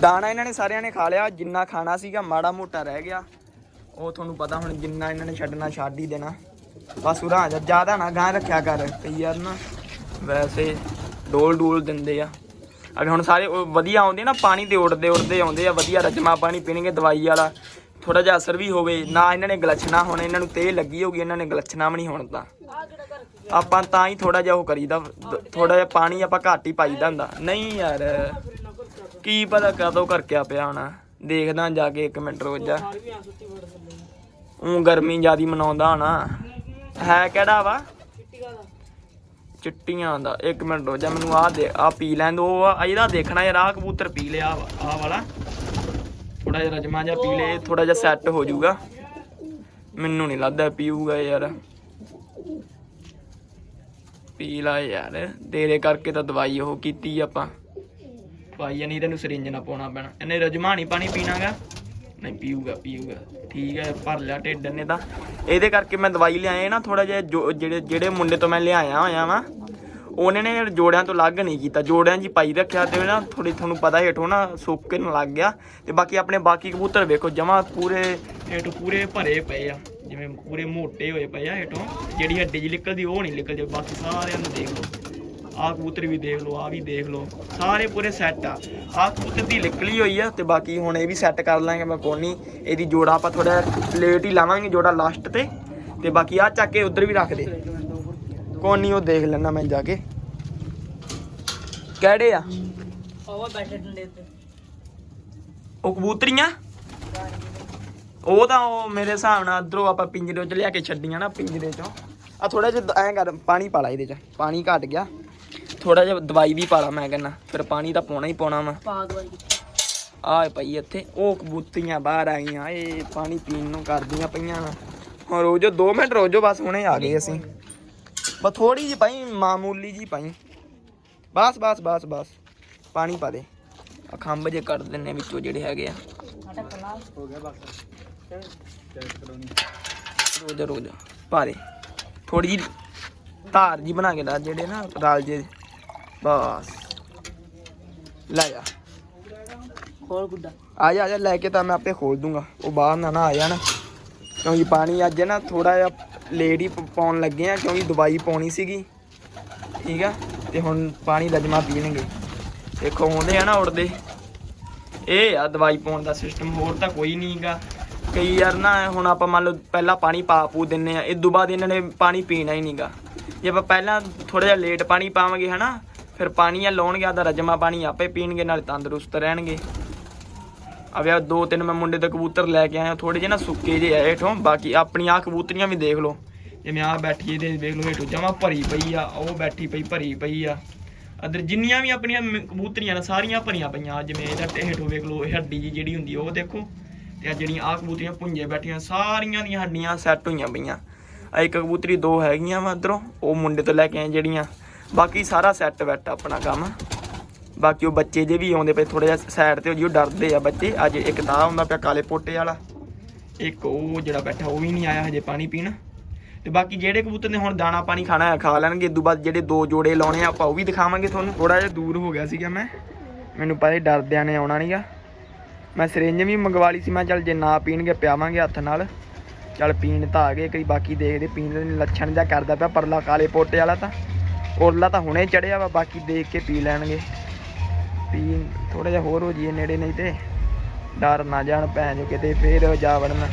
ਦਾਣਾ ਇਹਨਾਂ ਨੇ ਸਾਰਿਆਂ ਨੇ ਖਾ ਲਿਆ, ਜਿੰਨਾ ਖਾਣਾ ਸੀਗਾ ਮਾੜਾ ਮੋਟਾ ਰਹਿ ਗਿਆ। ਉਹ ਤੁਹਾਨੂੰ ਪਤਾ ਹੁਣ ਜਿੰਨਾ ਇਹਨਾਂ ਨੇ ਛੱਡਣਾ, ਛੱਡ ਹੀ ਦੇਣਾ। ਬਸ ਉਰਾਂ ਜਾ, ਜ਼ਿਆਦਾ ਨਾ ਗਾਂ ਰੱਖਿਆ ਕਰ ਕਈ ਯਾਰ ਨਾ। ਵੈਸੇ ਡੋਲ ਡੋਲ ਦਿੰਦੇ ਆ। ਅਗੇ ਹੁਣ ਸਾਰੇ ਵਧੀਆ ਆਉਂਦੇ ਨਾ, ਪਾਣੀ ਦੇ ਉੱਡਦੇ ਉੱਡਦੇ ਆਉਂਦੇ ਆ, ਵਧੀਆ ਰਜਮਾ ਪਾਣੀ ਪੀਣਗੇ, ਦਵਾਈ ਵਾਲਾ। ਥੋੜਾ ਜਿਹਾ ਅਸਰ ਵੀ ਹੋਵੇ, ਨਾ ਇਹਨਾਂ ਨੇ ਗਲਛਣਾ ਹੁਣ, ਇਹਨਾਂ ਨੂੰ ਤੇਲ ਲੱਗੀ ਹੋਗੀ ਇਹਨਾਂ ਨੇ ਗਲਛਣਾ ਵੀ ਨਹੀਂ ਹੁਣ ਤਾਂ। ਆਪਾਂ ਤਾਂ ਹੀ ਥੋੜਾ ਜਿਹਾ ਉਹ ਕਰੀਦਾ ਥੋੜਾ ਜਿਹਾ ਪਾਣੀ ਆਪਾਂ ਘੱਟ ਹੀ ਪਾਈਦਾ ਹੁੰਦਾ। ਨਹੀਂ ਯਾਰ ਕੀ ਪਤਾ ਕਦੋਂ ਕਰਕੇ ਆ ਪਿਆ ਹੋਣਾ। ਦੇਖਦਾ ਜਾ ਕੇ 1 ਮਿੰਟ ਰੋਜ਼ ਜਾ। ਉਹ ਗਰਮੀ ਜਿਆਦੀ ਮਨਾਉਂਦਾ ਹੋਣਾ। ਹੈ ਕਿਹੜਾ ਵਾ? ਚਿੱਟੀਆਂ ਦਾ। 1 ਮਿੰਟ ਰੋ ਜਾ, ਮੈਨੂੰ ਆ ਦੇ ਆ ਪੀ ਲੈਣ ਦੋ। ਆ ਇਹਦਾ ਦੇਖਣਾ ਯਾਰ ਆ ਕਬੂਤਰ ਪੀ ਲਿਆ ਆ ਵਾਲਾ। ਥੋੜਾ ਜਿਹਾ ਰਜਮਾ ਜਿਹਾ ਪੀ ਲੇ ਥੋੜਾ ਜਿਹਾ ਸੈੱਟ ਹੋ ਜਾਊਗਾ। ਮੈਨੂੰ ਨਹੀਂ ਲੱਗਦਾ ਪੀਊਗਾ ਯਾਰ। ਪੀ ਲਾ ਯਾਰ। ਤੇਰੇ ਕਰਕੇ ਤਾਂ ਦਵਾਈ ਉਹ ਕੀਤੀ ਆਪਾਂ। ਪਾਈ ਨਹੀਂ ਤੈਨੂੰ ਸਰਿੰਜ ਨਾ ਪਾਉਣਾ ਪੈਣਾ। ਇਹਨੇ ਰਜਮਾ ਨਹੀਂ ਪਾਣੀ ਪੀਣਾਗਾ। ਨਹੀਂ, ਪੀਊਗਾ ਪੀਊਗਾ। ਠੀਕ ਹੈ, ਭਰ ਲਿਆ ਢਿੱਡ ਨੇ ਤਾਂ। ਇਹਦੇ ਕਰਕੇ ਮੈਂ ਦਵਾਈ ਲਿਆਏ ਨਾ ਥੋੜਾ ਜਿਹਾ ਜੋ- ਜਿਹੜੇ ਜਿਹੜੇ ਮੁੰਡੇ ਤੋਂ ਮੈਂ ਲਿਆਇਆ ਹੋਇਆ ਵਾਂ, ਉਹਨੇ ਨੇ ਜੋੜਿਆਂ ਤੋਂ ਲੱਗ ਨਹੀਂ ਕੀਤਾ। ਜੋੜਿਆਂ 'ਚ ਪਾਈ ਰੱਖਿਆ ਤੇ ਨਾ ਥੋੜੀ ਤੁਹਾਨੂੰ ਪਤਾ ਹੇਠੋਂ ਨਾ ਸੁੱਕਣ ਲੱਗ ਗਿਆ। ਤੇ ਬਾਕੀ ਆਪਣੇ ਬਾਕੀ ਕਬੂਤਰ ਵੇਖੋ, ਜਮਾ ਪੂਰੇ ਹੇਠ ਪੂਰੇ ਭਰੇ ਪਏ ਆ। ਜਿਵੇਂ ਪੂਰੇ ਮੋਟੇ ਹੋਏ ਪਏ ਆ ਹੇਠੋਂ। ਜਿਹੜੀ ਹੱਡੀ ਜੀ ਨਿਕਲਦੀ ਉਹ ਨਹੀਂ ਨਿਕਲਦੀ, ਬਾਕੀ ਸਾਰਿਆਂ ਨੂੰ ਦੇਖ ਲਓ। ਆਹ ਕਬੂਤਰ ਵੀ ਦੇਖ ਲਓ ਆਹ ਵੀ ਦੇਖ ਲਓ। ਸਾਰੇ ਪੂਰੇ ਸੈੱਟ ਆ। ਆਹ ਕਬੂਤਰ ਦੀ ਨਿਕਲੀ ਹੋਈ ਆ ਤੇ ਬਾਕੀ ਹੁਣ ਇਹ ਵੀ ਸੈੱਟ ਕਰ ਲਾਂਗੇ ਮੈਂ ਕੋਈ ਨਹੀਂ ਇਹਦੀ ਜੋੜਾ ਆਪਾਂ ਥੋੜਾ ਲੇਟ ਹੀ ਲਾਵਾਂਗੇ ਜੋੜਾ ਲਾਸਟ ਤੇ। ਤੇ ਬਾਕੀ ਆ ਚੱਕ ਕੇ ਉਧਰ ਵੀ ਰੱਖ ਦੇ। ਕੋਈ ਨਹੀਂ ਉਹ ਦੇਖ ਲੈਣਾ ਮੈਂ ਜਾ ਕੇ। ਕਿਹੜੇ ਆ? ਉਹ ਬੈਠੇ ਡੰਡੇ ਤੇ ਉਹ ਕਬੂਤਰੀਆਂ? ਉਹ ਤਾਂ ਉਹ ਮੇਰੇ ਹਿਸਾਬ ਨਾਲ ਅਧਰੋਂ ਆਪਾਂ ਪਿੰਜਰੇ 'ਚ ਲਿਆ ਕੇ ਛੱਡੀਆਂ ਨਾ ਪਿੰਜਰੇ 'ਚੋਂ। ਆ ਥੋੜਾ ਜਿਹਾ ਐਂ ਕਰ ਪਾਣੀ ਪਾ ਲਾ ਇਹਦੇ 'ਚ। ਪਾਣੀ ਘਟ ਗਿਆ। ਥੋੜਾ ਜਿਹਾ ਦਵਾਈ ਵੀ ਪਾ ਲਾ ਮੈਂ ਕਹਿੰਦਾ ਫਿਰ ਪਾਣੀ ਤਾਂ ਪਾਉਣਾ ਹੀ ਪਾਉਣਾ ਵਾ। ਪਾ ਦਵਾਈ। ਆ ਪਈ ਇੱਥੇ ਉਹ ਕਬੂਤਰੀਆਂ ਬਾਹਰ ਆ ਗਈਆਂ ਇਹ ਪਾਣੀ ਪੀਣ ਨੂੰ ਕਰਦੀਆਂ ਪਈਆਂ ਹੁਣ ਰੋਜੋ 2 ਮਿੰਟ ਰੋਜੋ ਬਸ ਹੁਣੇ ਆ ਗਏ ਅਸੀਂ। ਬਸ ਥੋੜੀ ਜਿਹੀ ਪਾਈ ਮਾਮੂਲੀ ਜੀ ਪਾਈ ਬਸ ਬਸ ਬਸ ਬਸ। ਪਾਣੀ ਪਾ ਦੇ। ਆ ਖੰਭ ਜੇ ਕੱਢ ਦਿੰਨੇ ਵਿੱਚੋਂ ਜਿਹੜੇ ਹੈਗੇ ਆ। ਹੋ ਗਿਆ ਬਸ ਰੋਜ਼ ਰੋਜ਼। ਪਾ ਦੇ। ਥੋੜੀ ਜੀ ਧਾਰ ਜੀ ਬਣਾ ਕੇ ਦਾ ਜਿਹੜੇ ਨਾ ਰਾਲ ਜੇ ਬਸ। ਲੈ ਜਾ। ਖੋਲ ਗੁੱਡਾ। ਆ ਜਾ ਆ ਜਾ ਲੈ ਕੇ ਤਾਂ ਮੈਂ ਆਪੇ ਖੋਲ ਦੂੰਗਾ। ਉਹ ਬਾਹਰ ਨਾ ਨਾ ਆ ਜਾਣ। ਕਿਉਂਕਿ ਪਾਣੀ ਅੱਜ ਨਾ ਥੋੜਾ ਜਿਹਾ ਲੇਟ ਹੀ ਪਾਉਣ ਲੱਗੇ ਆ ਕਿਉਂਕਿ ਦਵਾਈ ਪਾਉਣੀ ਸੀਗੀ। ਠੀਕ ਆ? ਤੇ ਹੁਣ ਪਾਣੀ ਰਜਮਾ ਪੀਣਗੇ। ਦੇਖੋ ਆਉਂਦੇ ਆ ਨਾ ਉੜਦੇ। ਇਹ ਆ ਦਵਾਈ ਪਾਉਣ ਦਾ ਸਿਸਟਮ ਹੋਰ ਤਾਂ ਕੋਈ ਨਹੀਂਗਾ ਕਈ ਯਾਰ ਨਾ ਹੁਣ ਆਪਾਂ ਮੰਨ ਲਓ ਪਹਿਲਾਂ ਪਾਣੀ ਪਾ ਪੂ ਦਿੰਨੇ ਆ। ਤੋਂ ਬਾਅਦ ਇਹਨਾਂ ਨੇ ਪਾਣੀ ਪੀਣਾ ਹੀ ਨਹੀਂਗਾ ਜੇ ਆਪਾਂ ਪਹਿਲਾਂ ਥੋੜਾ ਜਿਹਾ ਲੇਟ ਪਾਣੀ ਪਾਵਾਂਗੇ, ਹਨਾ, ਫਿਰ ਪਾਣੀ ਆ ਲਾਉਣਗੇ, ਆਦਾ ਰਜਮਾ ਪਾਣੀ ਆਪੇ ਪੀਣਗੇ, ਨਾਲ ਤੰਦਰੁਸਤ ਰਹਿਣਗੇ। ਅਵੇ ਦੋ ਤਿੰਨ ਮੈਂ ਮੁੰਡੇ ਦੇ ਕਬੂਤਰ ਲੈ ਕੇ ਆਇਆ ਥੋੜੇ ਜਿਹੇ ਨਾ ਸੁੱਕੇ ਜਿਹੇ ਆਏ ਹੇਠੋਂ, ਬਾਕੀ ਆਪਣੀ ਆ ਕਬੂਤਰੀਆਂ ਵੀ ਦੇਖ ਲਓ। ਜਿਵੇਂ ਆ ਬੈਠੀ ਇਹਦੇ ਦੇਖ ਲਓ, ਹੇਠੋਂ ਜਮਾ ਭਰੀ ਪਈ ਆ, ਉਹ ਬੈਠੀ ਪਈ, ਭਰੀ ਪਈ ਆ। ਅਦਰ ਜਿੰਨੀਆਂ ਵੀ ਆਪਣੀਆਂ ਕਬੂਤਰੀਆਂ ਨੇ, ਸਾਰੀਆਂ ਭਰੀਆਂ ਪਈਆਂ, ਜਿਵੇਂ ਇਹਦਾ ਤੇ ਹੇਠੋਂ ਵੇਖ ਲਓ, ਇਹ ਹੱਡੀ ਜੀ ਜਿਹੜੀ ਹੁੰਦੀ ਉਹ ਦੇਖੋ। ਤੇ ਆ ਜਿਹੜੀਆਂ ਆ ਕਬੂਤਰੀਆਂ ਪੁੰਜੇ ਬੈਠੀਆਂ, ਸਾਰੀਆਂ ਦੀਆਂ ਹੱਡੀਆਂ ਸੈੱਟ ਹੋਈਆਂ ਪਈਆਂ। ਆ ਇੱਕ ਕਬੂਤਰੀ ਦੋ ਹੈਗੀਆਂ ਵਾ ਇੱਧਰੋਂ, ਉਹ ਮੁੰਡੇ ਤੋਂ ਲੈ ਕੇ ਆਏ ਜਿਹੜੀਆਂ। ਬਾਕੀ ਸਾਰਾ ਸੈੱਟ ਬੈਠਾ ਆਪਣਾ ਕੰਮ। ਬਾਕੀ ਉਹ ਬੱਚੇ ਜੇ ਵੀ ਆਉਂਦੇ ਪਏ ਥੋੜਾ ਜਿਹਾ ਸਾਈਡ ਤੇ ਹੋ ਜੀ ਉਹ ਡਰਦੇ ਆ ਬੱਚੇ। ਅੱਜ ਇੱਕ ਤਾਂ ਹੁੰਦਾ ਪਿਆ ਕਾਲੇ ਪੋਟੇ ਵਾਲਾ। ਇੱਕ ਉਹ ਜਿਹੜਾ ਬੈਠਾ, ਉਹ ਵੀ ਨਹੀਂ ਆਇਆ ਹਜੇ ਪਾਣੀ ਪੀਣ। ਤੇ ਬਾਕੀ ਜਿਹੜੇ ਕਬੂਤਰ ਨੇ ਹੁਣ ਦਾਣਾ ਪਾਣੀ ਖਾਣਾ ਹੈ, ਖਾ ਲੈਣਗੇ। ਇਦੋਂ ਬਾਅਦ ਜਿਹੜੇ ਦੋ ਜੋੜੇ ਲਾਉਣੇ ਆ, ਆਪਾਂ ਉਹ ਵੀ ਦਿਖਾਵਾਂਗੇ ਤੁਹਾਨੂੰ। ਥੋੜਾ ਜਿਹਾ ਦੂਰ ਹੋ ਗਿਆ ਸੀਗਾ ਮੈਂ। ਮੈਨੂੰ ਪਤਾ ਸੀ ਡਰਦਿਆਂ ਨੇ ਆਉਣਾ ਨਹੀਂਗਾ ਮੈਂ ਸਿਰਿੰਜ ਵੀ ਮੰਗਵਾ ਲਈ ਸੀ, ਮੈਂ ਚੱਲ ਜੇ ਨਾ ਪੀਣਗੇ ਪਿਆਵਾਂਗੇ ਹੱਥ ਨਾਲ। ਚੱਲ ਪੀਣ ਤਾਂ ਆ ਗਏ, ਕਈ ਬਾਕੀ ਦੇਖਦੇ, ਪੀਣ ਦੇ ਲੱਛਣ ਜਿਹਾ ਕਰਦਾ ਪਿਆ, ਪਰਲਾ ਕਾਲੇ ਪੋਟੇ ਵਾਲਾ ਤਾਂ। ਉਰਲਾ ਤਾਂ ਹੁਣੇ ਚੜਿਆ ਵਾ, ਬਾਕੀ ਦੇਖ ਕੇ ਪੀ ਲੈਣਗੇ। ਪੀ ਥੋੜਾ ਜਿਹਾ ਹੋਰ ਹੋ ਜੀਏ ਨੇੜੇ ਨਹੀਂ ਤੇ, ਡਰ ਨਾ ਜਾਣ ਭੈਣ ਜੋ ਕਿਤੇ, ਫੇਰ ਜਾ ਵੜਨ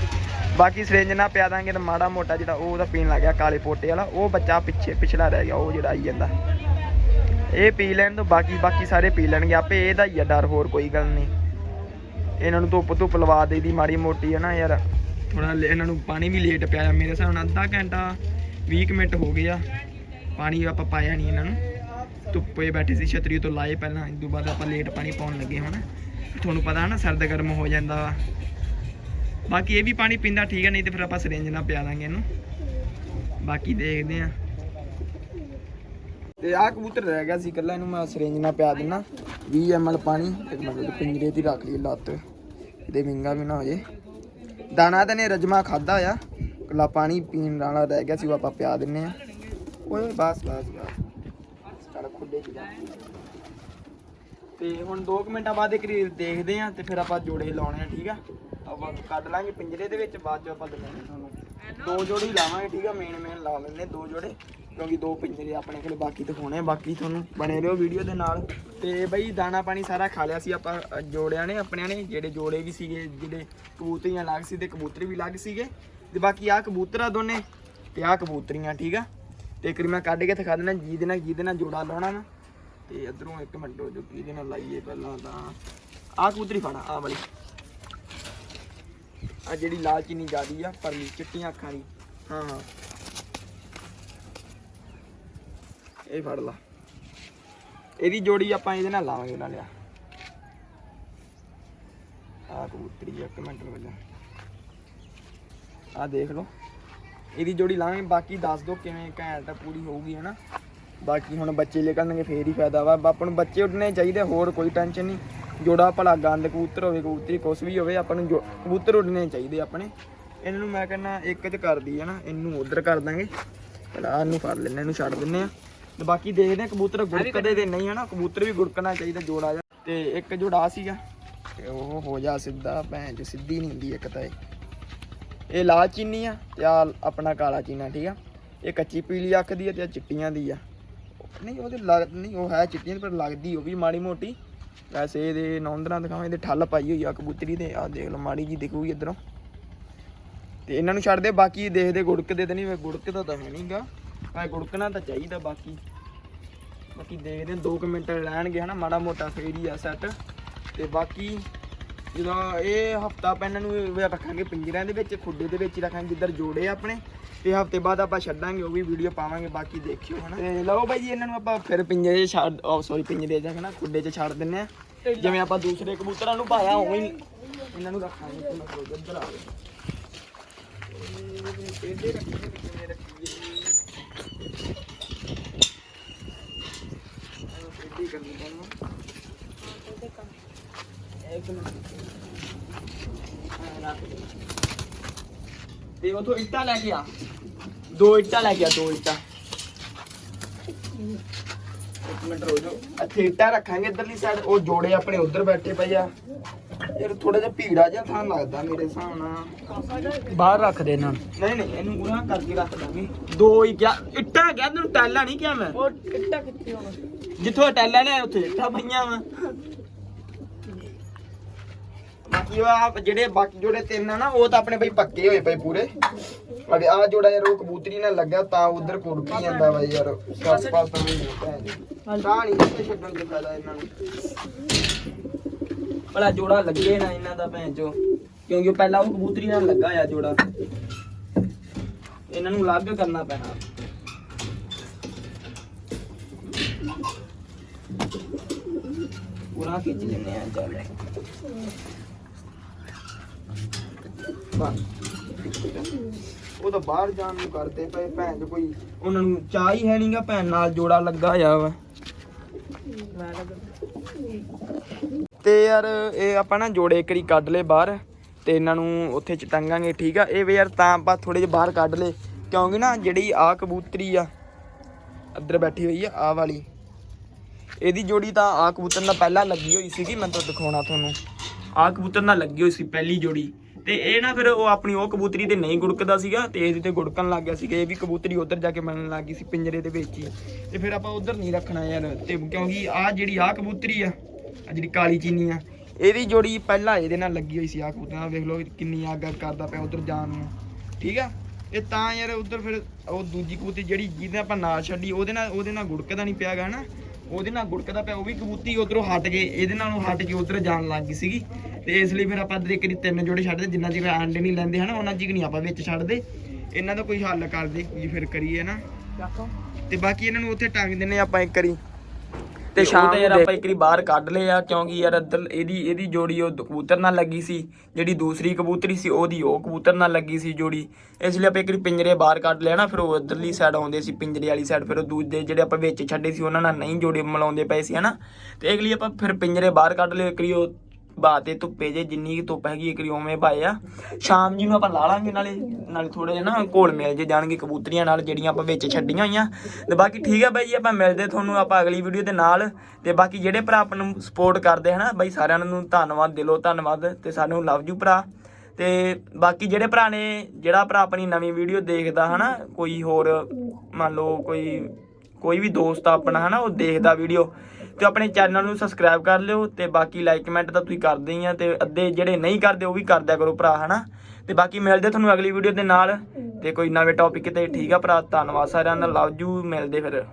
ਬਾਕੀ ਸਿਰੰਜ ਨਾ ਪਿਆ ਦਾਂਗੇ ਤਾਂ ਮਾੜਾ ਮੋਟਾ ਜਿਹੜਾ ਉਹ ਉਹਦਾ ਪੀਣ ਲੱਗ ਗਿਆ, ਕਾਲੇ ਪੋਟੇ ਵਾਲਾ, ਉਹ ਬੱਚਾ ਪਿੱਛੇ ਪਿਛਲਾ ਰਹਿ ਗਿਆ, ਉਹ ਜਿਹੜਾ ਆਈ ਜਾਂਦਾ। ਇਹ ਪੀ ਲੈਣ ਤੋਂ ਬਾਕੀ ਬਾਕੀ ਸਾਰੇ ਪੀ ਲੈਣਗੇ, ਆਪੇ ਇਹਦਾ ਹੀ ਆ, ਡਰ ਹੋਰ ਕੋਈ ਗੱਲ ਨਹੀਂ। ਇਹਨਾਂ ਨੂੰ ਧੁੱਪ ਧੁੱਪ ਲਵਾ ਦੇਦੀ ਮਾੜੀ ਮੋਟੀ ਹੈ ਨਾ ਯਾਰ। ਥੋੜਾ ਇਹਨਾਂ ਨੂੰ ਪਾਣੀ ਵੀ ਲੇਟ ਪਿਆ ਆ। ਮੇਰੇ ਹਿਸਾਬ ਨਾਲ ਅੱਧਾ ਘੰਟਾ 20 ਕੁ ਮਿੰਟ ਹੋ ਗਏ ਆ। ਪਾਣੀ ਆਪਾਂ ਪਾਇਆ ਨਹੀਂ ਇਹਨਾਂ ਨੂੰ। ਧੁੱਪੇ ਬੈਠੇ ਸੀ, ਛਤਰੀ ਤੋਂ ਲਾਏ ਪਹਿਲਾਂ। ਇਸ ਤੋਂ ਬਾਅਦ ਆਪਾਂ ਲੇਟ ਪਾਣੀ ਪਾਉਣ ਲੱਗੇ ਹੁਣ। ਤੁਹਾਨੂੰ ਪਤਾ ਨਾ, ਸਰਦ ਗਰਮ ਹੋ ਜਾਂਦਾ। ਵਾ ਬਾਕੀ ਇਹ ਵੀ ਪਾਣੀ ਪੀਂਦਾ ਠੀਕ ਹੈ ਨਹੀਂ ਤੇ ਫਿਰ ਆਪਾਂ ਸਿਰਿੰਜ ਨਾਲ ਪਿਆ ਦਾਂਗੇ ਇਹਨੂੰ। ਬਾਕੀ ਦੇਖਦੇ ਆ। ਤੇ ਆਹ ਕਬੂਤਰ ਰਹਿ ਗਿਆ ਸੀ ਇਕੱਲਾ, ਇਹਨੂੰ ਮੈਂ ਸਿਰਿੰਜ ਨਾਲ ਪਿਆ ਦਿੰਨਾ। 20 ml ਪਾਣੀ ਇੱਕ ਮਿੰਟ ਪਿੰਜਰੇ ਤੇ ਰੱਖ ਲਈ ਲੱਤ। ਇਹਦੇ ਵਿੰਗਾ ਵੀ ਨਾ ਹੋ ਜੇ ਦਾਣਾ ਤਾਂ ਨੇ ਰਜਮਾ ਖਾਦਾ ਆ। ਇਕੱਲਾ ਪਾਣੀ ਪੀਣ ਵਾਲਾ ਰਹਿ ਗਿਆ ਸੀ, ਉਹ ਆਪਾਂ ਪਿਆ ਦਿੰਨੇ ਆ। ਓਏ, ਬਸ ਬਸ ਬਸ। ਚੱਲ ਖੁੱਡੇ ਚ ਜਾ ਤੇ ਹੁਣ 2 ਮਿੰਟਾਂ ਬਾਅਦ ਇੱਕ ਰੀਲ ਦੇਖਦੇ ਆ ਤੇ ਫਿਰ ਆਪਾਂ ਜੋੜੇ ਲਾਉਣੇ ਆ, ਠੀਕ ਆ? ਆਪਾਂ ਕੱਢ ਲਾਂਗੇ ਪਿੰਜਰੇ ਦੇ ਵਿੱਚ, ਬਾਅਦ ਚ ਆਪਾਂ ਦਿਖਾਉਂਦੇ ਤੁਹਾਨੂੰ। ਦੋ ਜੋੜੇ ਲਾਵਾਂਗੇ, ਠੀਕ ਆ? ਮੇਨ ਮੇਨ ਲਾ ਲੈਣੇ ਦੋ ਜੋੜੇ, ਕਿਉਂਕਿ ਦੋ ਪਿੰਜਰੇ ਆਪਣੇ ਕੋਲ, ਬਾਕੀ ਦਿਖਾਉਣੇ ਆ, ਬਾਕੀ ਤੁਹਾਨੂੰ ਬਣੇ ਰਹੋ ਵੀਡੀਓ ਦੇ ਨਾਲ। ਤੇ ਬਈ, ਦਾਣਾ ਪਾਣੀ ਸਾਰਾ ਖਾ ਲਿਆ ਸੀ ਆਪਾਂ ਜੋੜਿਆਂ ਨੇ, ਆਪਣਿਆਂ ਨੇ, ਜਿਹੜੇ ਜੋੜੇ ਵੀ ਸੀਗੇ, ਜਿਹੜੇ ਕਬੂਤਰੀਆਂ ਲੱਗ ਸੀ ਤੇ ਕਬੂਤਰੀ ਵੀ ਲੱਗ ਸੀਗੇ। ਤੇ ਬਾਕੀ ਆ ਕਬੂਤਰ ਆ ਦੋਨੇ, ਤੇ ਆ ਕਬੂਤਰੀਆਂ, ਠੀਕ ਆ? ਤੇ ਇੱਕ ਮੈਂ ਕੱਢ ਕੇ ਦਿਖਾ ਦੇਣਾ ਜਿਹਦੇ ਨਾਲ ਜਿਹਦੇ ਨਾਲ ਜੋੜਾ ਲਾਉਣਾ ਨਾ ਤੇ ਇਧਰੋਂ ਇੱਕ ਮਿੰਟ ਜੋ ਕਿਹਦੇ ਨਾਲ ਲਾਈਏ ਪਹਿਲਾਂ ਤਾਂ। ਆ ਕਬੂਤਰੀ ਫੜਾ ਆ ਵਾਲੀ। ਆ ਜਿਹੜੀ ਲਾਲ ਚੀਨੀ ਜਿਆਦੀ ਆ ਪਰਲੀ ਚਿੱਟੀਆਂ ਅੱਖਾਂ ਦੀ। ਹਾਂ ਹਾਂ। ਇਹ ਫੜ ਲਾ। ਇਹਦੀ ਜੋੜੀ ਆਪਾਂ ਇਹਦੇ ਨਾਲ ਲਾਵਾਂਗੇ ਉਹਨਾਂ ਲਿਆ। ਆ ਕਬੂਤਰੀ ਆ, ਇੱਕ ਮਿੰਟ ਰੁਕ ਜਾ। ਆ ਦੇਖ ਲਓ। ਇਹਦੀ ਜੋੜੀ ਲਾਵਾਂਗੇ ਬਾਕੀ ਦੱਸ ਦੋ ਕਿਵੇਂ ਘੈਂਟ ਪੂਰੀ ਹੋਊਗੀ ਹਨਾ? ਬਾਕੀ ਹੁਣ ਬੱਚੇ ਨਿਕਲਣਗੇ ਫੇਰ ਹੀ ਫਾਇਦਾ ਵਾ। ਆਪਾਂ ਨੂੰ ਬੱਚੇ ਉੱਡਣੇ ਚਾਹੀਦੇ ਹੋਰ ਕੋਈ ਟੈਨਸ਼ਨ ਨਹੀਂ। ਜੋੜਾ ਭਲਾ ਗੰਦ ਕਬੂਤਰ ਹੋਵੇ ਕਬੂਤਰੀ ਕੁਛ ਵੀ ਹੋਵੇ ਆਪਾਂ ਨੂੰ ਕਬੂਤਰ ਉੱਡਣੇ ਚਾਹੀਦੇ ਆਪਣੇ। ਇਹਨਾਂ ਨੂੰ ਮੈਂ ਕਹਿੰਦਾ ਇੱਕ ਚ ਕਰਦੀ ਹੈ ਨਾ ਇਹਨੂੰ ਉਧਰ ਕਰ ਦਾਂਗੇ। ਪਹਿਲਾਂ ਆਹ ਨੂੰ ਫੜ ਲੈਣੇ ਇਹਨੂੰ ਛੱਡ ਦਿੰਨੇ ਆ ਤੇ ਬਾਕੀ ਦੇਖਦੇ ਆ ਕਬੂਤਰ ਗੁੜਕਦੇ ਤੇ ਨਹੀਂ ਹਨਾ ਕਬੂਤਰ ਵੀ ਗੁੜਕਣਾ ਚਾਹੀਦਾ ਜੋੜਾ ਜਾ ਤੇ ਇੱਕ ਜੋੜਾ ਸੀਗਾ। ਤੇ ਉਹ ਹੋ ਜਾ ਸਿੱਧਾ ਭੈਣ ਚ ਸਿੱਧੀ ਨਹੀਂ ਹੁੰਦੀ ਇੱਕ ਤਾਂ ਇਹ। ਇਹ ਲਾਲ ਚੀਨੀ ਆ ਤੇ ਆ ਆਪਣਾ ਕਾਲਾ ਚੀਨਾ ਠੀਕ ਆ? ਇਹ ਕੱਚੀ ਪੀਲੀ ਅੱਖ ਦੀ ਆ ਤੇ ਚਿੱਟੀਆਂ ਦੀ ਆ। ਨਹੀਂ ਉਹਦੇ ਲੱਗ ਨਹੀਂ ਉਹ ਹੈ ਚਿੱਟੀਆਂ ਪਰ ਲੱਗਦੀ ਉਹ ਵੀ ਮਾੜੀ ਮੋਟੀ। ਵੈਸੇ ਇਹਦੇ ਨੌਂਦਰਾਂ ਦਿਖਾਵਾਂ, ਇਹਦੇ ਠੱਲ ਪਾਈ ਹੋਈ ਆ ਕਬੂਤਰੀ ਦੇ। ਆ ਦੇਖ ਲਓ, ਮਾੜੀ ਜੀ ਦਿਖੂਗੀ ਇਧਰੋਂ। ਤੇ ਇਹਨਾਂ ਨੂੰ ਛੱਡ ਦੇ, ਬਾਕੀ ਦੇਖਦੇ ਗੁੜਕਦੇ ਤਾਂ ਨਹੀਂ ਵੇ ਗੁੜਕਦਾ ਤਾਂ ਹੈ ਨਹੀਂਗਾ ਪਰ ਗੁੜਕਣਾ ਤਾਂ ਚਾਹੀਦਾ ਬਾਕੀ। ਬਾਕੀ ਦੇਖਦੇ 2 ਮਿੰਟ ਲੈਣਗੇ ਹਨਾ, ਮਾੜਾ ਮੋਟਾ ਫੇਰ ਹੀ ਆ ਸੈੱਟ ਤੇ ਬਾਕੀ ਜਦੋਂ ਇਹ ਹਫਤਾ ਆਪਾਂ ਇਹਨਾਂ ਨੂੰ ਰੱਖਾਂਗੇ ਪਿੰਜਰਿਆਂ ਦੇ ਵਿੱਚ, ਖੁੱਡੇ ਦੇ ਵਿੱਚ ਹੀ ਰੱਖਾਂਗੇ, ਜਿੱਧਰ ਜੋੜੇ ਆਪਣੇ। ਤੇ ਹਫ਼ਤੇ ਬਾਅਦ ਆਪਾਂ ਛੱਡਾਂਗੇ, ਉਹ ਵੀ ਵੀਡੀਓ ਪਾਵਾਂਗੇ, ਬਾਕੀ ਦੇਖਿਓ, ਹਨਾ ਤੇ ਲਓ ਬਾਈ ਜੀ, ਇਹਨਾਂ ਨੂੰ ਆਪਾਂ ਫਿਰ ਪਿੰਜਰੇ 'ਚ ਛੱਡ, ਉਹ ਸੌਰੀ ਪਿੰਜਰੇ 'ਚ ਹਨਾ ਖੁੱਡੇ 'ਚ ਛੱਡ ਦਿੰਨੇ ਆ ਜਿਵੇਂ ਆਪਾਂ ਦੂਸਰੇ ਕਬੂਤਰਾਂ ਨੂੰ ਪਾਇਆ, ਉਵੇਂ ਹੀ ਇਹਨਾਂ ਨੂੰ ਰੱਖਾਂਗੇ ਇੱਧਰ ਆ ਇਹਦੇ ਰੱਖੀਏ ਕਿਵੇਂ ਰੱਖੀਏ ਇਹਦੀ ਕਰਨੀ ਪੈਣਾ ਇੱਕ ਮਿੰਟ ਰੱਖ ਦੇ। ਤੇ ਉਥੋਂ ਇੱਟਾਂ ਲੈ ਕੇ ਆ। ਦੋ ਇੱਟਾਂ ਲੈ ਕੇ ਆ ਦੋ ਇੱਟਾਂ। ਇੱਕ ਮਿੰਟ ਰੋ ਜਾਓ। ਇੱਥੇ ਇੱਟਾਂ ਰੱਖਾਂਗੇ ਇਧਰਲੀ ਸਾਈਡ ਉਹ ਜੋੜੇ ਆਪਣੇ ਉਧਰ ਬੈਠੇ ਪਏ ਆ। ਯਾਰ ਥੋੜਾ ਜਿਹਾ ਭੀੜਾ ਜਿਹਾ ਥਾਂ ਲੱਗਦਾ ਮੇਰੇ ਹਿਸਾਬ ਨਾਲ। ਬਾਹਰ ਰੱਖ ਦੇ ਇਹਨਾਂ ਨਹੀਂ ਨਹੀਂ ਇਹਨੂੰ ਉਰਾਂ ਕਰਕੇ ਰੱਖ ਦਾਂਗੇ। ਦੋ ਹੀ ਕਿਹਾ ਇੱਟਾਂ ਕਿਹਾ ਤੈਨੂੰ ਟੈਲਾਂ ਨਹੀਂ ਕਿਹਾ ਮੈਂ। ਉਹ ਇੱਟਾ ਕਿੱਥੇ ਹੋਣਾ? ਜਿੱਥੋਂ ਟੈਲਾਂ ਨੇ ਉੱਥੇ ਇੱਟਾਂ ਪਈਆਂ ਵਾ। ਬਾਕੀ ਉਹ ਆਹ ਜਿਹੜੇ ਬਾਕੀ ਜੋੜੇ ਤਿੰਨ ਆ ਨਾ, ਉਹ ਤਾਂ ਆਪਣੇ ਬਈ ਪੱਕੇ ਹੋਏ ਪਏ ਪੂਰੇ। ਅਗੇ ਆ ਜੋੜਾ ਯਾਰ, ਉਹ ਕਬੂਤਰੀ ਨਾਲ ਲੱਗਾ ਤਾਂ ਉਧਰ ਕੁੜਕੀ ਜਾਂਦਾ ਵਾ ਯਾਰ। ਸੱਸ ਪਾਸ ਤਾਂ ਨਹੀਂ ਤਾਂ ਨਹੀਂ ਇੱਥੇ ਛੱਡਣ ਦੇ ਫਾਇਦਾ ਇਹਨਾਂ ਨੂੰ। ਭਲਾ ਜੋੜਾ ਲੱਗੇ ਨਾ ਇਹਨਾਂ ਦਾ ਭੈਣ ਚੋ ਕਿਉਂਕਿ ਪਹਿਲਾਂ ਉਹ ਕਬੂਤਰੀ ਨਾਲ ਲੱਗਾ ਆ ਜੋੜਾ। ਇਹਨਾਂ ਨੂੰ ਅਲੱਗ ਕਰਨਾ ਪੈਣਾ। ਪੂਰਾ ਖਿੱਚ ਲੈਂਦੇ ਆ, ਚੱਲ। ਉਹ ਤਾਂ ਬਾਹਰ ਜਾਣ ਨੂੰ ਕਰਦੇ ਪਏ ਭੈਣ ਚ ਕੋਈ ਉਹਨਾਂ ਨੂੰ ਚਾਹ ਹੀ ਹੈ ਨਹੀਂਗਾ ਭੈਣ ਨਾਲ ਜੋੜਾ ਲੱਗਾ ਆ ਵਾ। ਤੇ ਯਾਰ ਇਹ ਆਪਾਂ ਨਾ ਜੋੜੇ ਇੱਕ ਵਾਰੀ ਕੱਢ ਲਏ ਬਾਹਰ ਤੇ ਇਹਨਾਂ ਨੂੰ ਉੱਥੇ ਚ ਟੰਗਾਂਗੇ ਠੀਕ ਆ? ਇਹ ਵੀ ਯਾਰ ਤਾਂ ਆਪਾਂ ਥੋੜੇ ਜਿਹਾ ਬਾਹਰ ਕੱਢ ਲਏ ਕਿਉਂਕਿ ਨਾ ਜਿਹੜੀ ਆ ਕਬੂਤਰੀ ਆ ਅੰਦਰ ਬੈਠੀ ਹੋਈ ਆ ਆ ਵਾਲੀ। ਇਹਦੀ ਜੋੜੀ ਤਾਂ ਆ ਕਬੂਤਰ ਨਾਲ ਪਹਿਲਾਂ ਲੱਗੀ ਹੋਈ ਸੀਗੀ ਮੈਂ ਤੁਹਾਨੂੰ ਦਿਖਾਉਣਾ ਤੁਹਾਨੂੰ। ਆ ਕਬੂਤਰ ਨਾਲ ਲੱਗੀ ਹੋਈ ਸੀ ਪਹਿਲੀ ਜੋੜੀ। ਤੇ ਇਹ ਨਾ ਫਿਰ ਉਹ ਆਪਣੀ ਉਹ ਕਬੂਤਰੀ ਤੇ ਨਹੀਂ ਗੁੜਕਦਾ ਸੀਗਾ ਤੇ ਇਹਦੇ ਤੇ ਗੁੜਕਣ ਲੱਗ ਗਿਆ ਸੀਗਾ, ਇਹ ਵੀ ਕਬੂਤਰੀ ਉੱਧਰ ਜਾ ਕੇ ਮਿਲਣ ਲੱਗ ਗਈ ਸੀ ਪਿੰਜਰੇ ਦੇ ਵਿੱਚ ਹੀ। ਤੇ ਫਿਰ ਆਪਾਂ ਉੱਧਰ ਨਹੀਂ ਰੱਖਣਾ ਯਾਰ, ਤੇ ਕਿਉਂਕਿ ਆ ਜਿਹੜੀ ਆ ਕਬੂਤਰੀ ਆ ਜਿਹੜੀ ਕਾਲੀ ਚੀਨੀ ਆ, ਇਹਦੀ ਜੋੜੀ ਪਹਿਲਾਂ ਇਹਦੇ ਨਾਲ ਲੱਗੀ ਹੋਈ ਸੀ ਆ ਕਬੂਤਰ ਨਾਲ ਵੇਖ ਲਓ ਕਿੰਨੀ ਅੱਗ ਅੱਗ ਕਰਦਾ ਪਿਆ ਉੱਧਰ ਜਾਣ ਨੂੰ। ਠੀਕ ਆ? ਇਹ ਤਾਂ ਯਾਰ ਉੱਧਰ ਫਿਰ ਉਹ ਦੂਜੀ ਕਬੂਤਰੀ ਜਿਹੜੀ ਜਿਹਦੇ ਆਪਾਂ ਨਾਲ ਛੱਡੀ, ਉਹਦੇ ਨਾਲ ਉਹਦੇ ਨਾਲ ਗੁੜਕਦਾ ਨਹੀਂ ਪਿਆਗਾ ਹਨਾ। ਉਹਦੇ ਨਾਲ ਗੁੜਕਦਾ ਪਿਆ ਉਹ ਵੀ ਕਬੂਤਰੀ ਉਧਰੋਂ ਹਟ ਗਏ ਇਹਦੇ ਨਾਲੋਂ ਹਟ ਕੇ ਉਧਰ ਜਾਣ ਲੱਗ ਗਈ ਸੀਗੀ। ਤੇ ਇਸ ਲਈ ਫਿਰ ਆਪਾਂ ਦੇ ਕਰੀ ਤਿੰਨ ਜੋੜੇ ਛੱਡਦੇ ਜਿੰਨਾ ਚਿਰ ਅੰਡੇ ਨਹੀਂ ਲੈਂਦੇ ਹਨਾ ਉਹਨਾਂ ਚਿਰ ਨਹੀਂ ਆਪਾਂ ਵਿੱਚ ਛੱਡਦੇ। ਇਹਨਾਂ ਦਾ ਕੋਈ ਹੱਲ ਕਰਦੇ ਕੀ ਫਿਰ ਕਰੀਏ ਨਾ। ਤੇ ਬਾਕੀ ਇਹਨਾਂ ਨੂੰ ਉੱਥੇ ਟੰਗ ਦਿੰਨੇ ਆਪਾਂ ਇੱਕ ਵਾਰੀ। ਤੇ ਸ਼ਾਮ ਨੂੰ ਆਪਾਂ ਇੱਕ ਵਾਰੀ ਬਾਹਰ ਕੱਢ ਲਏ ਆ ਕਿਉਂਕਿ ਯਾਰ ਇੱਧਰ ਇਹਦੀ ਇਹਦੀ ਜੋੜੀ ਉਹ ਕਬੂਤਰ ਨਾਲ ਲੱਗੀ ਸੀ ਜਿਹੜੀ ਦੂਸਰੀ ਕਬੂਤਰੀ ਸੀ ਉਹਦੀ ਉਹ ਕਬੂਤਰ ਨਾਲ ਲੱਗੀ ਸੀ ਜੋੜੀ। ਇਸ ਲਈ ਆਪਾਂ ਇੱਕ ਵਾਰੀ ਪਿੰਜਰੇ ਬਾਹਰ ਕੱਢ ਲਿਆ ਨਾ ਫਿਰ ਉਹ ਇੱਧਰਲੀ ਸਾਈਡ ਆਉਂਦੇ ਸੀ ਪਿੰਜਰੇ ਵਾਲੀ ਸਾਈਡ ਫਿਰ ਉਹ ਦੂਜੇ ਜਿਹੜੇ ਆਪਾਂ ਵਿੱਚ ਛੱਡੇ ਸੀ ਉਹਨਾਂ ਨਾਲ ਨਹੀਂ ਜੋੜੇ ਮਿਲਾਉਂਦੇ ਪਏ ਸੀ ਹਨਾ। ਤੇ ਲਈ ਆਪਾਂ ਫਿਰ ਪਿੰਜਰੇ ਬਾਹਰ ਕੱਢ ਲਏ ਇੱਕ ਵਾਰੀ ਉਹ ਬਾਤੇ ਧੁੱਪੇ ਜੇ, ਜਿੰਨੀ ਕੁ ਧੁੱਪ ਹੈਗੀ ਇੱਕ ਵਾਰੀ ਉਵੇਂ ਪਾਏ ਆ। ਸ਼ਾਮ ਜੀ ਨੂੰ ਆਪਾਂ ਲਾ ਲਾਂਗੇ, ਨਾਲੇ ਨਾਲੇ ਥੋੜੇ ਜਿਹਾ ਨਾ ਘੋਲ ਮਿਲ ਜੇ ਜਾਣਗੇ ਕਬੂਤਰੀਆਂ ਨਾਲ, ਜਿਹੜੀਆਂ ਆਪਾਂ ਵਿੱਚ ਛੱਡੀਆਂ ਹੋਈਆਂ। ਤੇ ਬਾਕੀ ਠੀਕ ਆ ਬਾਈ ਜੀ, ਆਪਾਂ ਮਿਲਦੇ ਤੁਹਾਨੂੰ ਆਪਾਂ ਅਗਲੀ ਵੀਡੀਓ ਦੇ ਨਾਲ। ਤੇ ਬਾਕੀ ਜਿਹੜੇ ਭਰਾ ਆਪਾਂ ਨੂੰ ਸਪੋਰਟ ਕਰਦੇ ਹਨਾ, ਬਾਈ ਸਾਰਿਆਂ ਨੂੰ ਧੰਨਵਾਦ, ਦਿਲੋਂ ਧੰਨਵਾਦ, ਤੇ ਸਾਨੂੰ ਲਵ ਯੂ ਭਰਾ। ਤੇ ਬਾਕੀ ਜਿਹੜੇ ਭਰਾ ਨੇ, ਜਿਹੜਾ ਭਰਾ ਆਪਣੀ ਨਵੀਂ ਵੀਡੀਓ ਦੇਖਦਾ ਹਨਾ, ਕੋਈ ਹੋਰ ਮੰਨ ਲਓ ਕੋਈ ਕੋਈ ਵੀ ਦੋਸਤ ਆ ਆਪਣਾ ਹਨਾ, ਉਹ ਦੇਖਦਾ ਵੀਡੀਓ ਤੇ ਆਪਣੇ ਚੈਨਲ ਨੂੰ ਸਬਸਕ੍ਰਾਈਬ ਕਰ ਲਿਓ ਤੇ ਬਾਕੀ ਲਾਈਕ ਕਮੈਂਟ ਤਾਂ ਤੁਸੀਂ ਕਰਦੇ ਹੀ ਆ ਤੇ ਅੱਧੇ ਜਿਹੜੇ ਨਹੀਂ ਕਰਦੇ ਉਹ ਵੀ ਕਰਦਿਆ ਕਰੋ ਭਰਾ, ਹਨਾ? ਤੇ ਬਾਕੀ ਮਿਲਦੇ ਤੁਹਾਨੂੰ ਅਗਲੀ ਵੀਡੀਓ ਦੇ ਨਾਲ ਤੇ ਕੋਈ ਨਵੇਂ ਟੌਪਿਕ ਤੇ, ਠੀਕ ਆ ਭਰਾ? ਧੰਨਵਾਦ ਸਾਰਿਆਂ ਦਾ ਲਵ ਯੂ ਮਿਲਦੇ ਫਿਰ।